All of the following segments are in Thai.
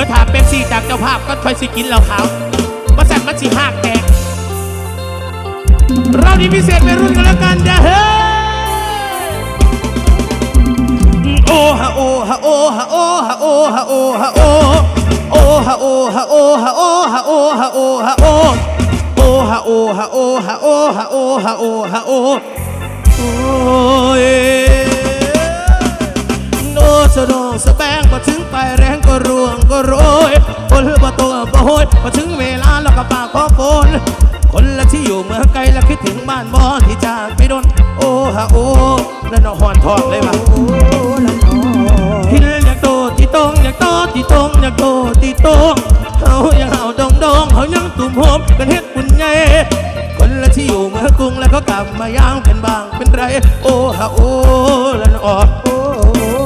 ดี๋ยวถามเป๊ปซี่จากเจ้าภาพก็ค่อยสิกินเหล้าขาวมาสั่นมาสิหักแตกเราดีพิเศษไปรุ่นกันแล้วกันจ้ะเฮ้โอฮะโอ้ฮะโอ้ฮะโอ้ฮะโอ้ฮะโอ้ฮะโอ้โอ้ฮะโอ้ฮะโอ้ฮะโอ้ฮะโอ้ฮะโอ้ฮะโอ้โอฮะโอ้ฮะโอ้ฮะโอ้ฮะโอ้ฮะโอ้ฮะโอโอ้ย โนสะดงสแบงพอถึงไปแรงก็ร่วงก็โรยคนบ่ตัวบ่โหยพอถึงเวลาแล้วก็ปากขอฝนคนละที่อยู่เมืองไกลแล้วคิดถึงบ้านบอนที่จากไปโดนโอ้ฮะโอ้แล้วนอหอนทองเลยว่ะฮิลอยากโตที่ตรงอยากโตที่ตรงอยากโตที่ตรงเฮายังเฮาดองดองเฮายังตุ่มโฮมกันเฮ็ดบุญใหญ่คนละที่อยู่เมืองกรุงแล้วก็กลับมายามกันบางเป็นไรโอ้ฮะโอ้แล้วนออ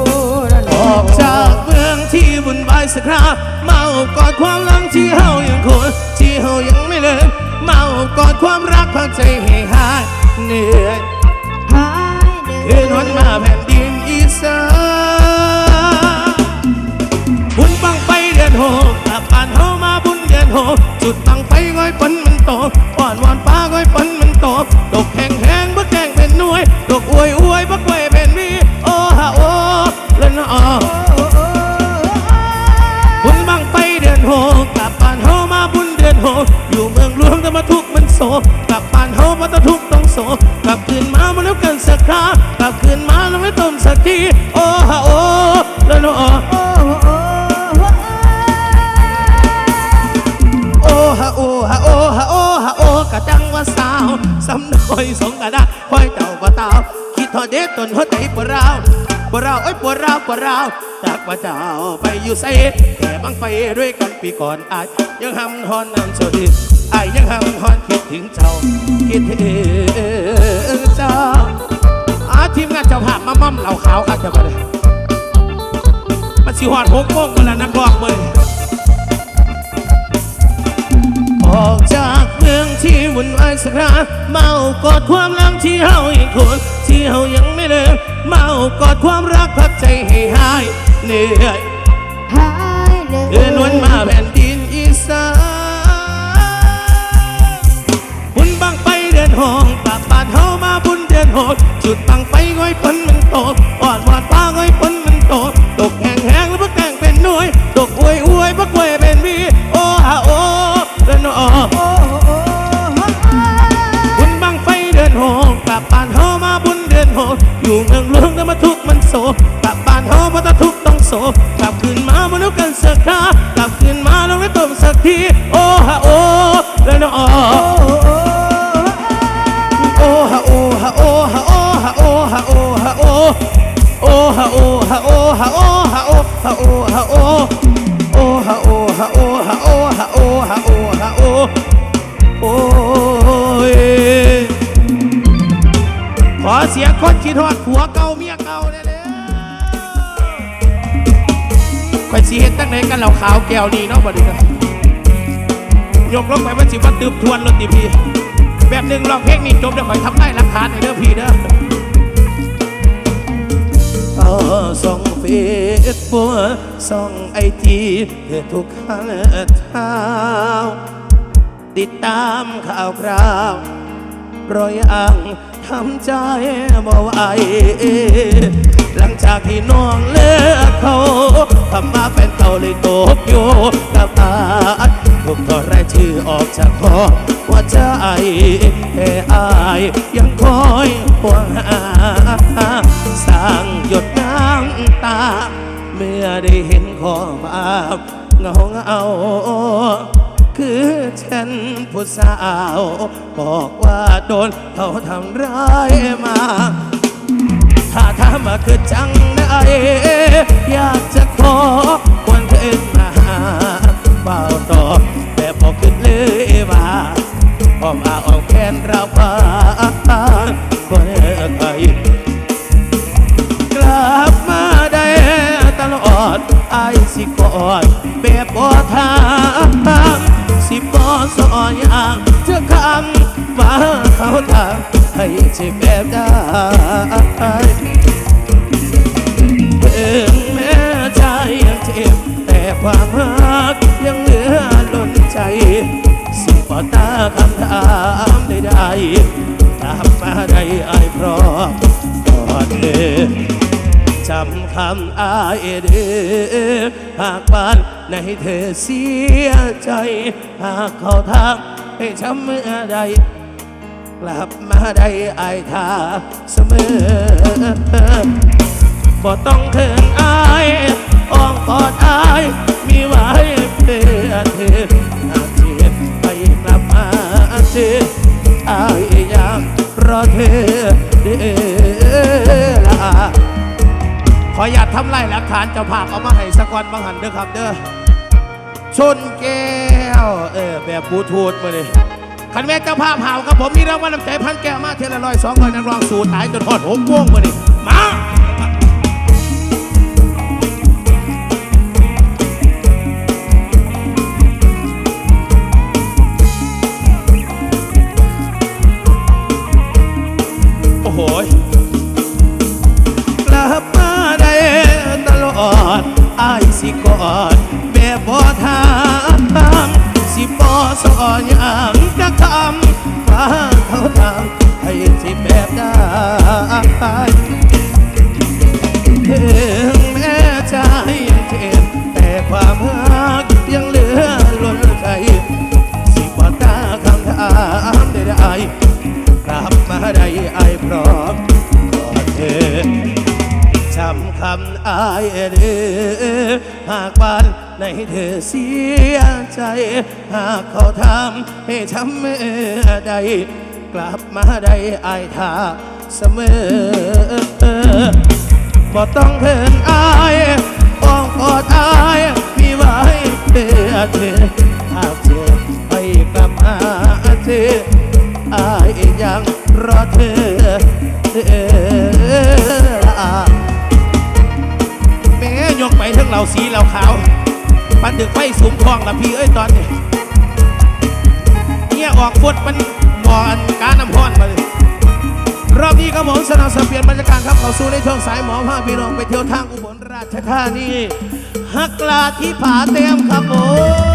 อกจากเมืองที่วุ่นวายสักคราเมากอดความหลังที่เฮายังคงที่เฮายังไม่เลิกเมากอดความรักพักใจให้หายเหนื่อยคืนวันมาแผ่นดินอีสานบุญบังไฟเดือนหกกลับบ้านเฮามาบุญเดือนหกจุดบังไฟก้อยฝนมันตกอ่อนวอนฟ้าก้อยฝนมันตกตกแห้งแห้งบักแกงเป็นหน่วยตกอวยอวยบักไว ทีโอ้ฮะโอ้แล้วเนาโอ้ฮะโอ้ฮะโอ้ฮะโอ้ฮะโอ้กะจังว่าสาวสำน้อยสงกะดาคอยเจ้าบ่ตาคิดทอดเด็ดตนหัวใจปวดร้าวปวดร้าวอ้ยปวดร้าวปวดร้าวจากว่าเจ้าไปอยู่ไสแต่บังไฟด้วยกันปีก่อนอายยังห้ำฮอนน้ำโซดีอายยังห้ำฮอนคิดถึงเจ้าคิดถึงเจ้า ทีมงานเจ้าภาพมาม่อมเหล่าขาวครับจะมาเลยมันสิหอดหกโมงเวลานักร้องมือออกจากเมืองที่วุ่นวายสักคราเมากอดความหลังที่เฮายังคนที่เฮายังไม่เลิกเมากอดความรักพักใจให้หายเหนื่อยเดินวนมาแผ่นดินอีสานบุญบังไปเดือนหอง บุญเดือนหกจุดตังไฟก้อยฝนมันตกอ่อนวานฟ้าก้อยฝน ไปสิเห็นตั้งไหนกันเหล่าขาวแก้วนี่เนาะบ่ดีนะยกลงไปว่าสิว่าตืบทวนรถตีพีแบบหนึ่งลองเพลงนี้จบเดี๋ยวคอยทำได้หลักฐาให้เด้อพี่เด้อเอส่องเฟซบุ๊กส่องไอจีเธอทุกข้าเท้าติดตามข่าวคราวรอยอ่างทำใจบ่ไหวหลังจากที่น้องเลิกเขา ทำมาเป็นเต่าเลยตกอยู่กับอาถูกถอดรายชื่อออกจากคอว่าใจแต่อายยังคอยห่วงหาสร้างหยดน้ำตา เมื่อได้เห็นข้อความเงาเงาคือฉันผู้สาว บอกว่าโดนเขาทำร้ายมา ถ้าถามมาคือจัง อยากจะขอควรเอินมาหาเบาตอบแต่บอกขึ้นเลยว่าพอมาออกแขนเราพาก็เลิกไปกลับมาได้ตลอดไอสิกอดแบบบ่ทางสิบ่สอนอย่างเจะคำว่าเขาทำให้เจ็บแบบได้ งแม้ใจยังเจ็บ แต่ความรักยังเหลือล้นใจ สิบตาคำถามใดๆตามมาได้ไอพร้อมก่อนเดจำคำอายเดือหากบ้านในเธอเสียใจ หากเขาทักให้จำเมื่อใดกลับมาได้ไอายทาเสมอ บ่ต้องเถินอายอ้อมกอดอาย มีไว้เพื่อเธอหากเจ็บไปกลับมาเธออายอยังรอเธอเด้อละขออย่าทำลายหลักฐานเจ้าภาพเอามาให้สกอนบางหันเด้อครับเด้อชนแก้วเออแบบบูทูธมาเลยคันแม่เจ้าภาพหาวครับผมมีรางวัลน้ำใจพันแก้วมาเทละร้อยสองร้อยนักร้องสู่ตายจนทอดหกวงมาเลย สอนอย่างจะทำว่าเขาทำให้สิแบบได้ถึงแม้ใจเจ็บแต่ความรักยังเหลือล้นใจสิบ่ตาคำถามได้ได้กลับมาได้ไอพร้อมกอดเธอจำคำอายเด้อหากบ้าน ในเธอเสียใจ หากเขาทำให้ช้ำเมื่อใด กลับมาได้อายท่าเสมอบ่ต้องเถินอายอ้อมกอดอายมีไว้เพื่อเธอหากเจ็บให้กลับมาเธออายยังรอเธอเธอแม่ยกไปทั้งเราสีเราขาว ดึกไฟสูงทองละพี่เอ้ยตอนนี้เนี่ยออกฟดมันบอนการน้ำพอนมาเลยรอบนี้ครับผมสนับสนุนเปลี่ยนบรรยากาศครับเข้าสู่ในช่วงสายหมอพาพี่น้องไปเที่ยวทางอุบลราชธานีฮักลาที่ผาเต็มครับผม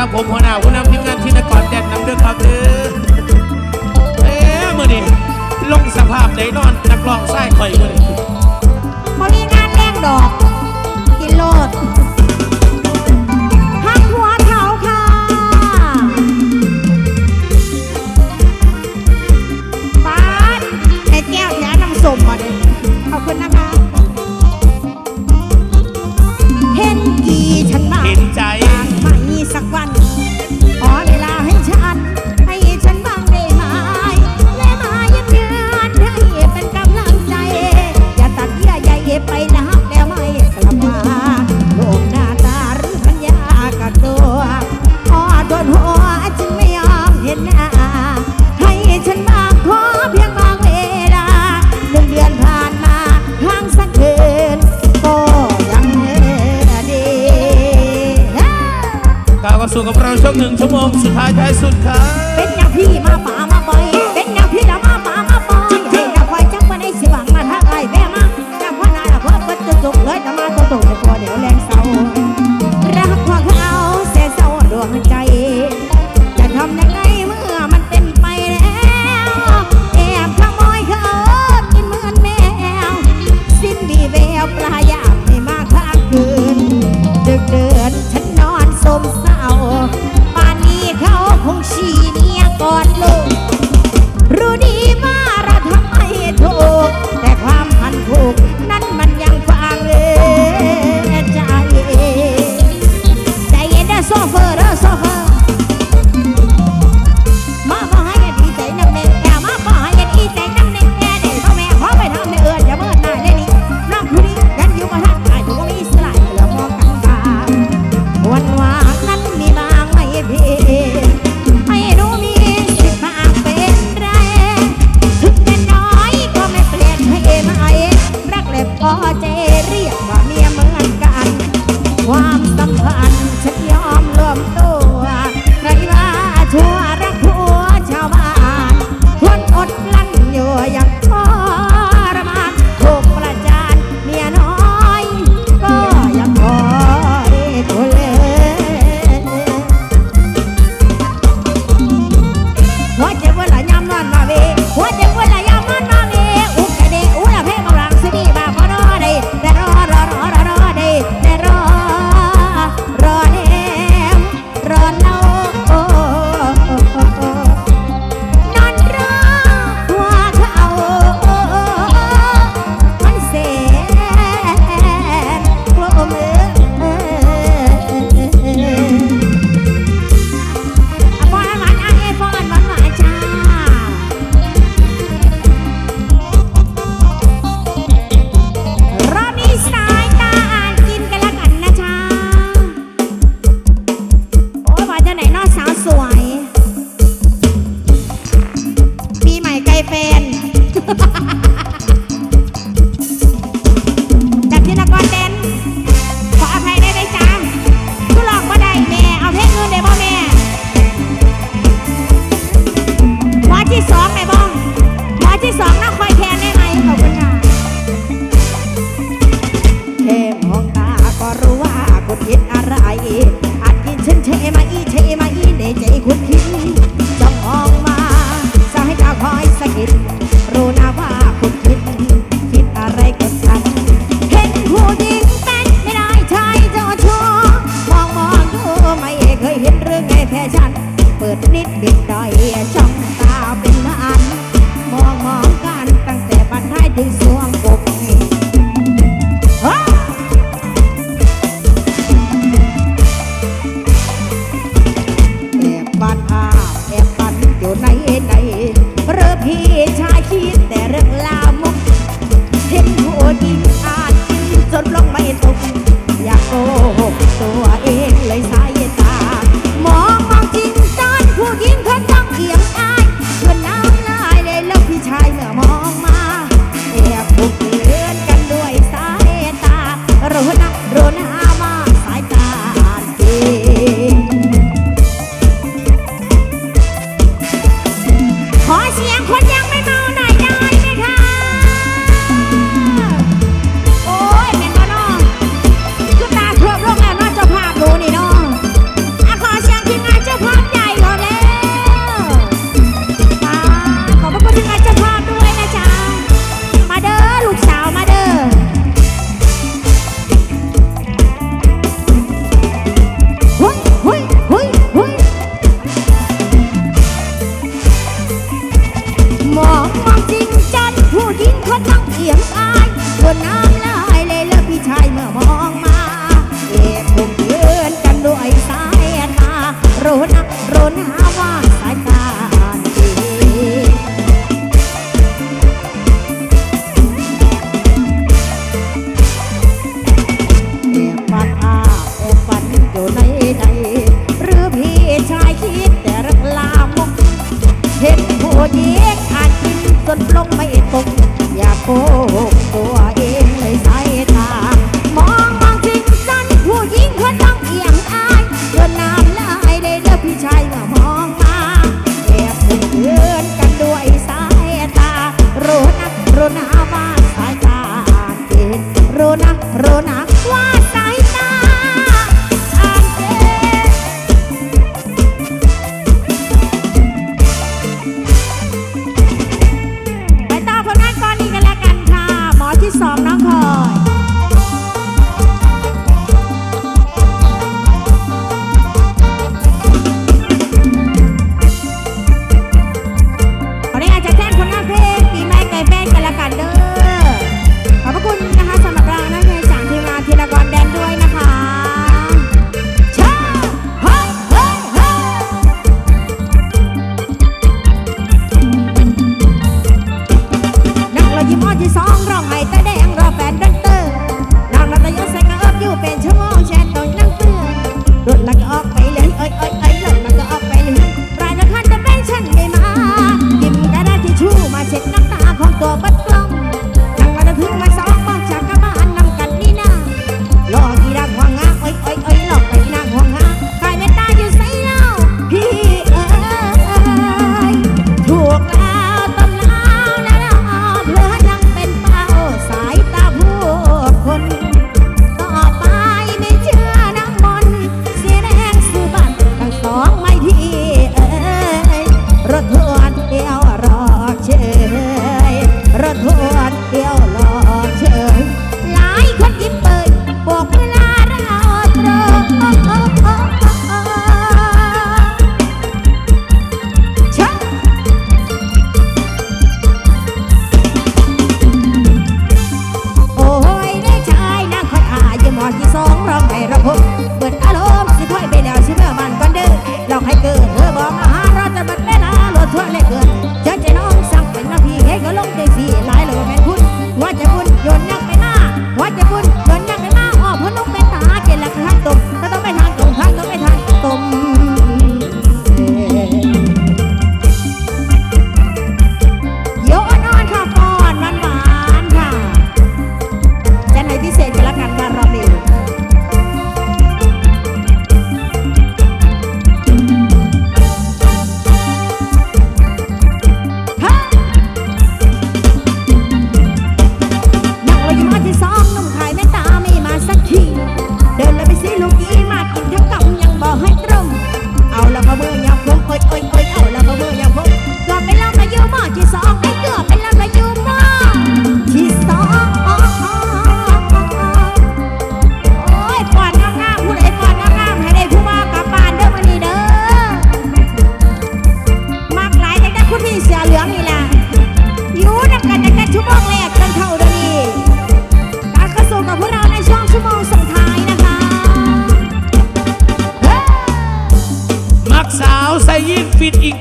ครับผมหัวหน้าผู้นำทีมงานที่นครแดนนำเด้อครับเด้อเอ๊ะมื่อนี้ลงสภาพไหนนอนนักร้องไส้ข่อยมื่อนี้บ่มีงานแดงดอก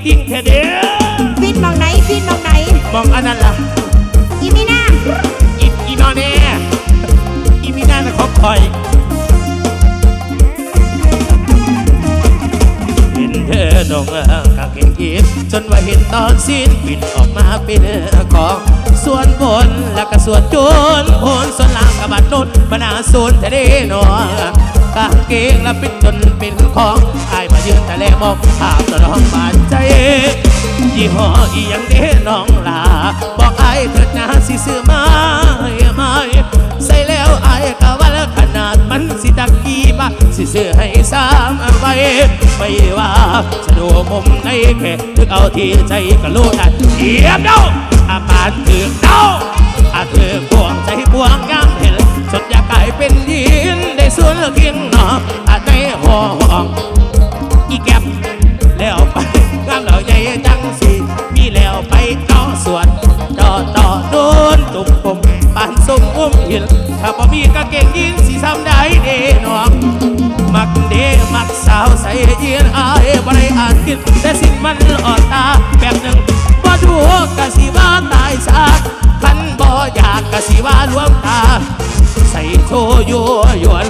กิ้งเทเดียฟินมองไหนฟินมองไหนมองอันนั้นล่ะอีมีน่าอีอีนอนเน่อีมีน่าจะขอคอยเธอดงกางเกงยีนจนว่าเห็นตอนสิ้นบินออกมาเป็นของส่วนบนแล้วก็ส่วนโจนโอนส่วนล่างกับบัดนุนบนาส่วนทะเลนอน กางเกงและปิดจนเป็นของอายมายืนแต่แลมองภาพสนองบาดใจยี่ห้ออีหยังเด้น้องลาบอกอายเกิดนาสิซื้อมาไม่ใส่แล้วอายก็ว่าและขนาดมันสิตะกี้มาสิซื้อให้สามใบไม่ว่าสะดวกมุมไหนแค่ถึกเอาที่ใจก็รู้ได้เยียบเด้าอาการถือเด้าอาเธอบ่วงใจบ่วงยางเห็นสดอยากกลายเป็นยินได้ส่วนเคียง องอีแก็บแล้วไปงามเหล่าใหญ่จังสีมีแล้วไปต่อสวนต่อต่อโดนตุ่มปมปานสมอุ้มหินถ้าบ่มีก็เก่งยิงสีซ้ำได้เด้น้องมักเด้มักสาวใส่ยีนอายบได้อาจกินแต่สิ่งมันหลอดตาแบบหนึ่งบ่ดูกะสิว่าตายซากคันบ่อยากกะสิว่ารวงตาใส่โชยัวยวน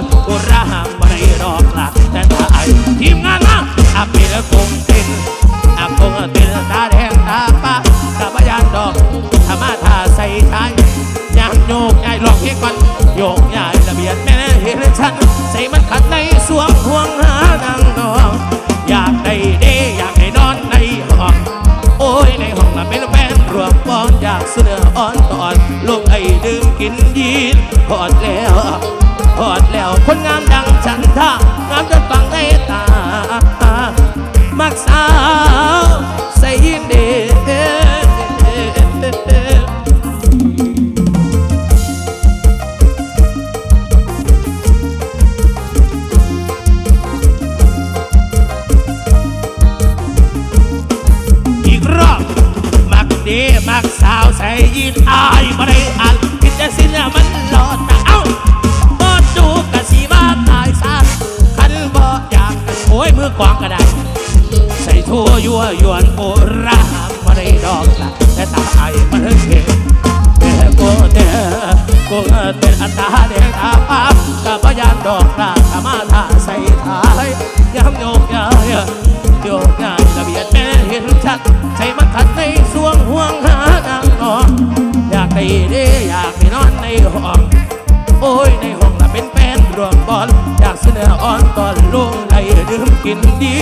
ลืมกินดี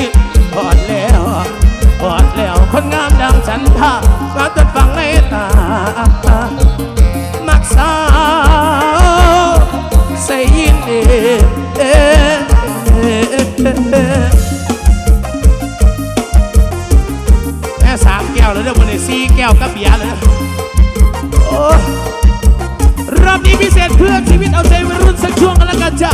พอดแล้วพอดแล้วคนงามดังฉันท่าพก็จะฟังในตา มักสาวใส่ยินดีเอแม่สามแก้วแล้วเดี๋ยววันนี้สี่แก้วกับเบียร์เลยรอบนี้พิเศษเพื่อชีวิตเอาใจวัยรุ่นสักช่วงกันแล้วกันจ้ะ